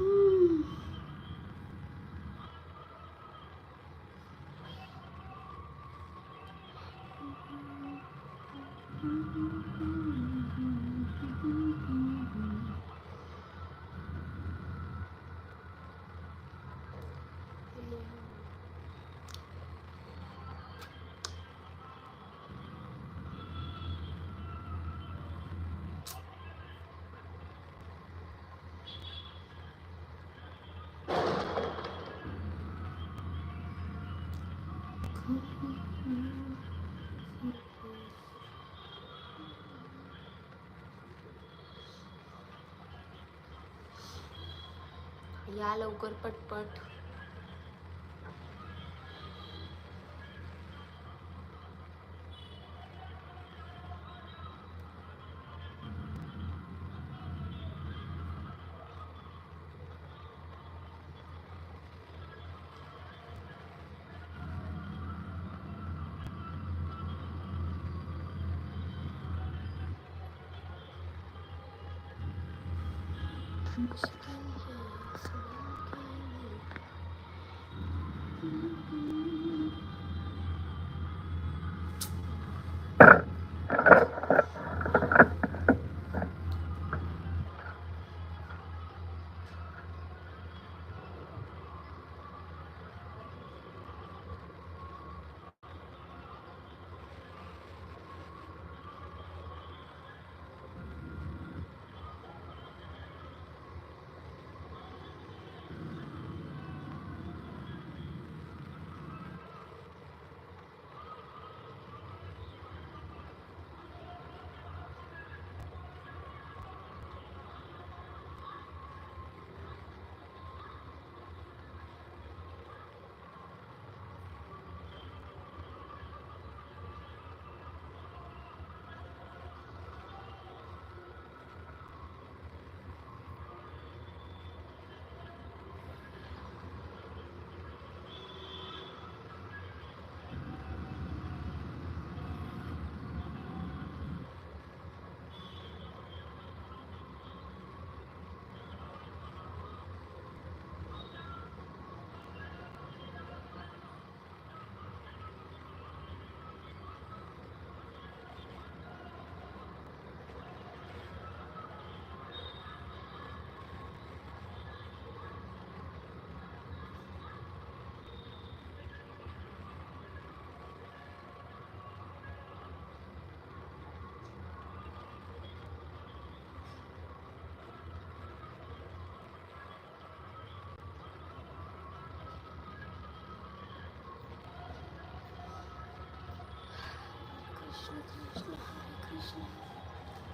Mm-hmm. या लवकर पटपट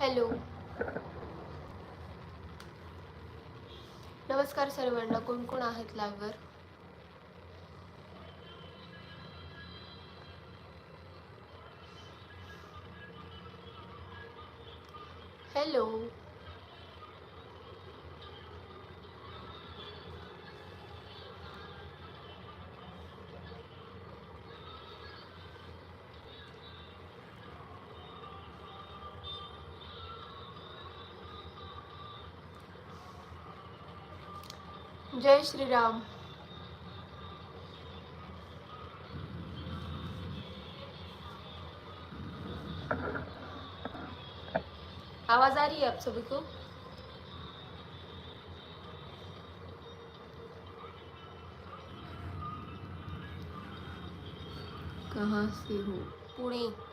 हॅलो. नमस्कार सर्वांना. कोण कोण आहेत लाईव्हवर जय श्रीराम. आवाज आ रही है आप सभी को? कहाँ से हो? पुणे.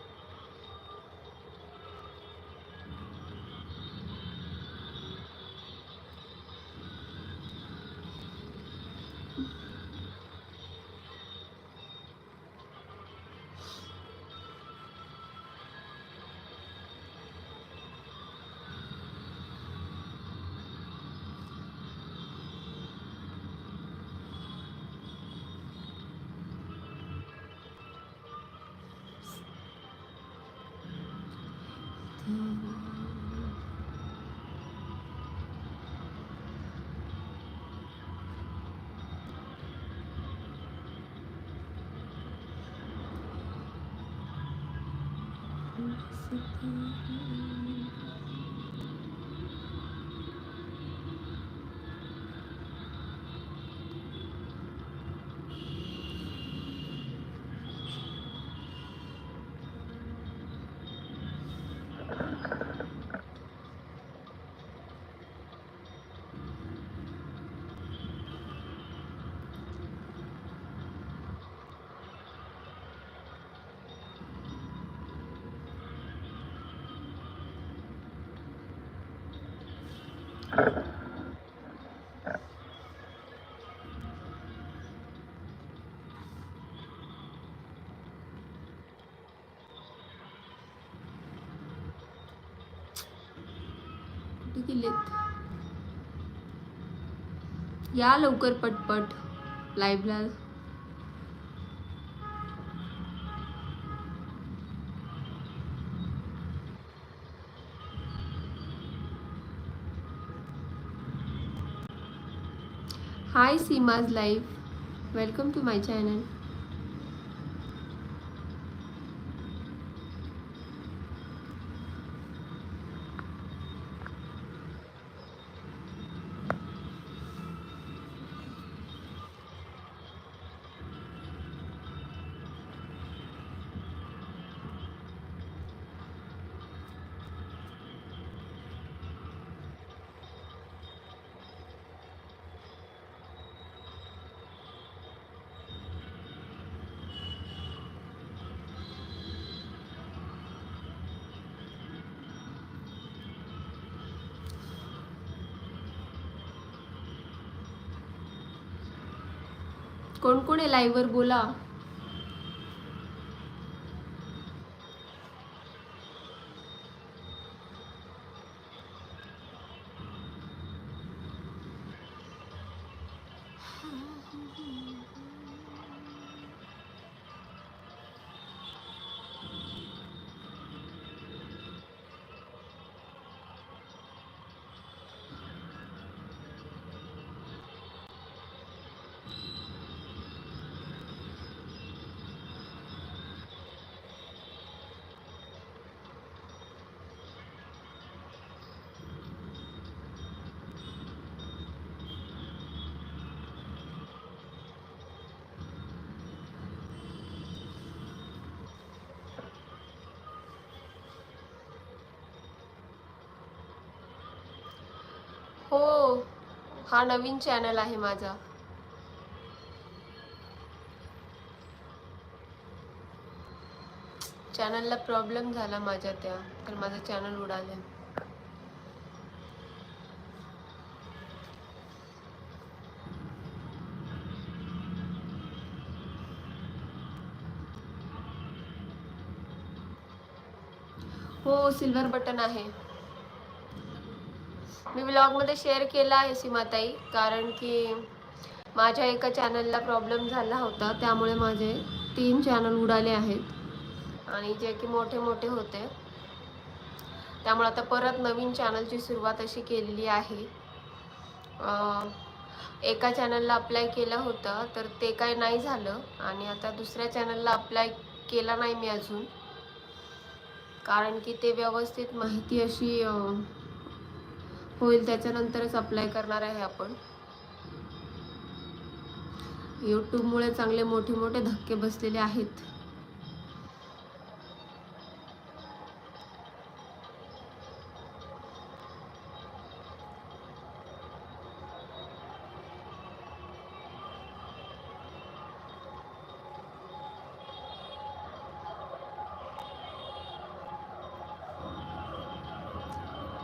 something. कुठे गेलेत या लवकर पटपट लाईव्हला hi Seema's life welcome to my channel कोण कोण आहे लाईव्हवर बोला. हो हा नवीन चॅनल आहे माझा. चॅनलला प्रॉब्लेम झाला माझ्या त्या तर माझं चॅनल उडालं. हो सिल्वर बटन आहे. मी ब्लॉगमध्ये शेअर केला आहे सीमाताई कारण की माझ्या एका चॅनलला प्रॉब्लेम झाला होता. त्यामुळे माझे तीन चॅनल उडाले आहेत. आणि जे की मोठे मोठे होते. त्यामुळे आता परत नवीन चॅनलची सुरुवात अशी केलेली आहे. एका चॅनलला अप्लाय केलं होतं तर ते काय नाही झालं. आणि आता दुसऱ्या चॅनलला अप्लाय केला नाही मी अजून. कारण की ते व्यवस्थित माहिती अशी होईल त्याच्यानंतरच अप्लाय करणार आहे आपण. यूट्यूबमुळे चांगले मोठे मोठे धक्के बसलेले आहेत.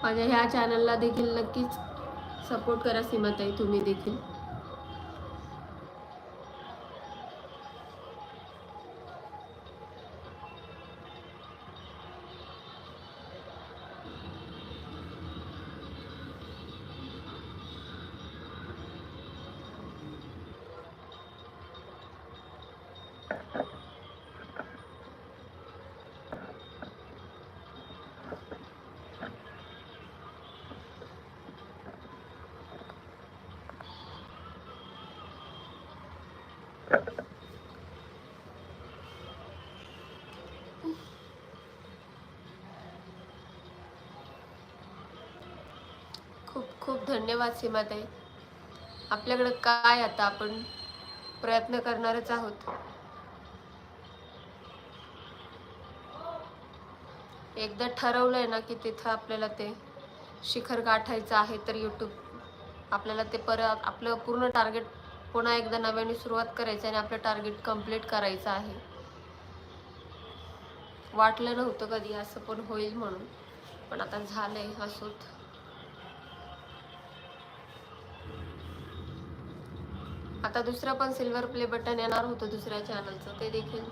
माझ्या ह्या चॅनलला देखील नक्कीच सपोर्ट करा सीमाताई. तुम्ही देखील. धन्यवाद सीमाताई. आपल्याकडं काय आता आपण प्रयत्न करणारच आहोत? एकदा ठरवलंय ना की तिथं आपल्याला ते शिखर गाठायचं आहे तर यूट्यूब आपल्याला ते परत आपलं पूर्ण टार्गेट पुन्हा एकदा नव्याने सुरुवात करायचं आणि आपलं टार्गेट कंप्लीट करायचं आहे. वाटलं नव्हतं कधी असं पण होईल म्हणून. पण आता झालंय असोत. आता दुसरं पण सिल्वर प्ले बटन येणार होतं दुसऱ्या चॅनलचं ते देखील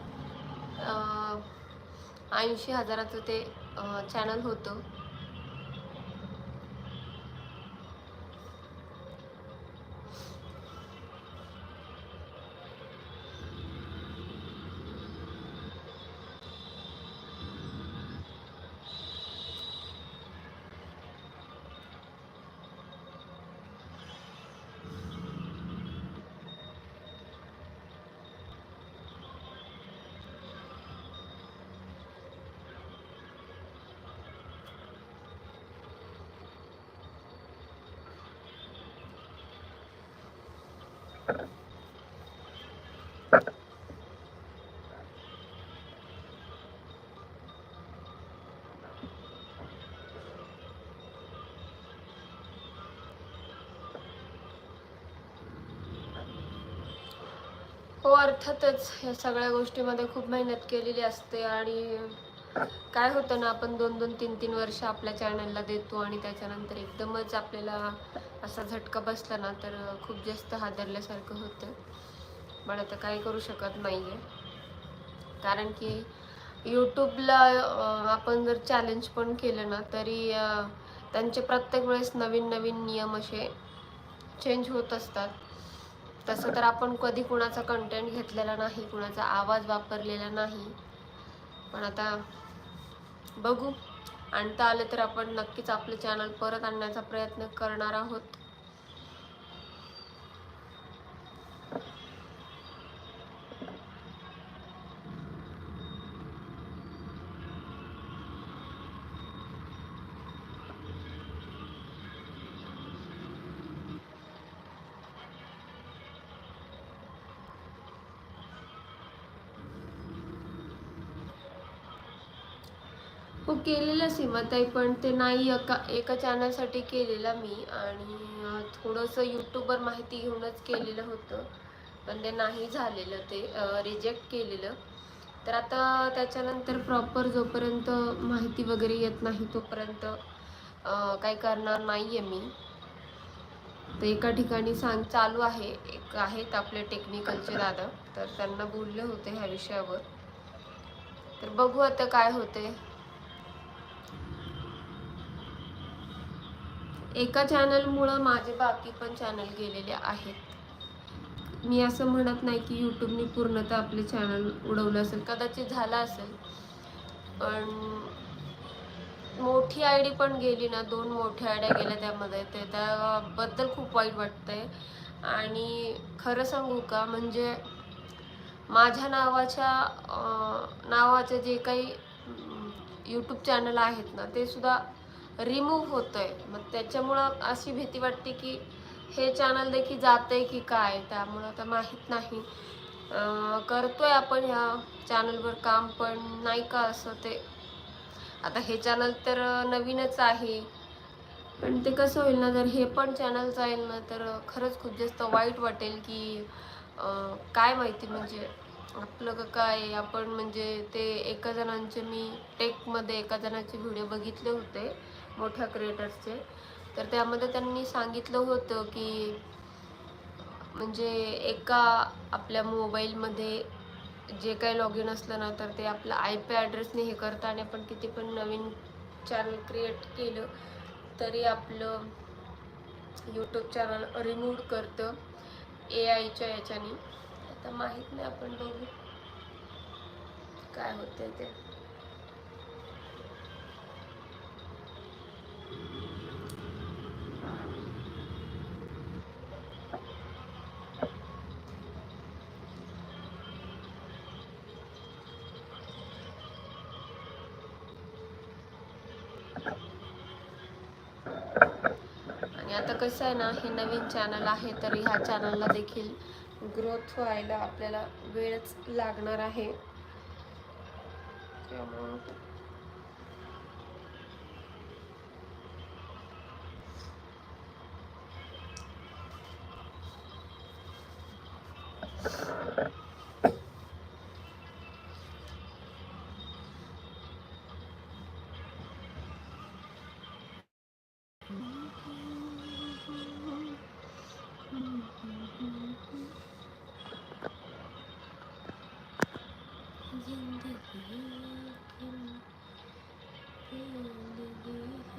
ऐंशी हजाराचं ते चॅनल होतं हो अर्थातच ह्या सगळ्या गोष्टीमध्ये खूप मेहनत केलेली असते आणि काय होतं ना आपण दोन दोन तीन तीन वर्ष आपल्या चॅनलला देतो आणि त्याच्यानंतर एकदमच आपल्याला असा झटका बसला ना तर खूप जास्त हादरल्यासारखं होतं. पण आता काही करू शकत नाही आहे कारण की यूट्यूबला आपण जर चॅलेंज पण केलं ना तरी त्यांचे प्रत्येक वेळेस नवीन नवीन नियम असे चेंज होत असतात. तसं तर आपण कधी कुणाचा कंटेंट घेतलेला नाही कुणाचा आवाज वापरलेला नाही. पण आता बघू. आणता आलं तर आपण नक्कीच आपलं चॅनल परत आणण्याचा प्रयत्न करणार आहोत. केलेलं सीमाताई पण ते नाही एका एका चॅनलसाठी केलेलं मी. आणि थोडंसं यूट्यूबवर माहिती घेऊनच केलेलं होतं. पण ते नाही झालेलं ते रिजेक्ट केलेलं. तर आता त्याच्यानंतर प्रॉपर जोपर्यंत माहिती वगैरे येत नाही तोपर्यंत काही करणार नाही आहे मी. तर एका ठिकाणी सांग चालू आहे. एक आहेत आपले टेक्निकलचे दादा. तर त्यांना बोलले होते ह्या विषयावर. तर बघू आता काय होते एका चॅनलमुळं माझे बाकी पण चॅनल गेलेले आहेत. मी असं म्हणत नाही की यूट्यूबनी पूर्णतः आपले चॅनल उडवलं असेल. कदाचित झालं असेल. पण मोठी आय डी पण गेली ना दोन मोठ्या आयड्या गेल्या त्यामध्ये. ते त्याबद्दल खूप वाईट वाटतंय. आणि खरं सांगू का म्हणजे माझ्या नावाच्या नावाचं नावाचे जे काही यूट्यूब चॅनल आहेत ना ते सुद्धा रिमूव्ह होतं आहे मग त्याच्यामुळं अशी भीती वाटते की हे चॅनल देखील जातंय की काय? त्यामुळं आता माहीत नाही. करतो आहे आपण ह्या चॅनलवर काम पण नाही का असं ते? आता हे चॅनल तर नवीनच आहे. पण ते कसं होईल ना जर हे पण चॅनल जाईल ना तर खरंच खूप जास्त वाईट वाटेल की काय माहिती म्हणजे आपलं काय आपण म्हणजे ते एका जणांचे मी टेकमध्ये एका जणाचे व्हिडिओ बघितले होते. मोठ्या क्रिएटर्सचे तर त्यामध्ये त्यांनी सांगितलं होतं की म्हणजे एका आपल्या मोबाईलमध्ये जे काही लॉग इन असलं ना तर ते आपलं आय पी ॲड्रेसने हे करतं आणि आपण किती पण नवीन चॅनल क्रिएट केलं तरी आपलं यूट्यूब चॅनल रिमूव्ह करतं ए आयच्या याच्याने. आता माहीत नाही आपण बघू. काय होते ते. आणि आता कसं आहे ना हे नवीन चॅनल आहे तर ह्या चॅनलला देखील ग्रोथ व्हायला आपल्याला वेळच लागणार आहे. त्यामुळं in the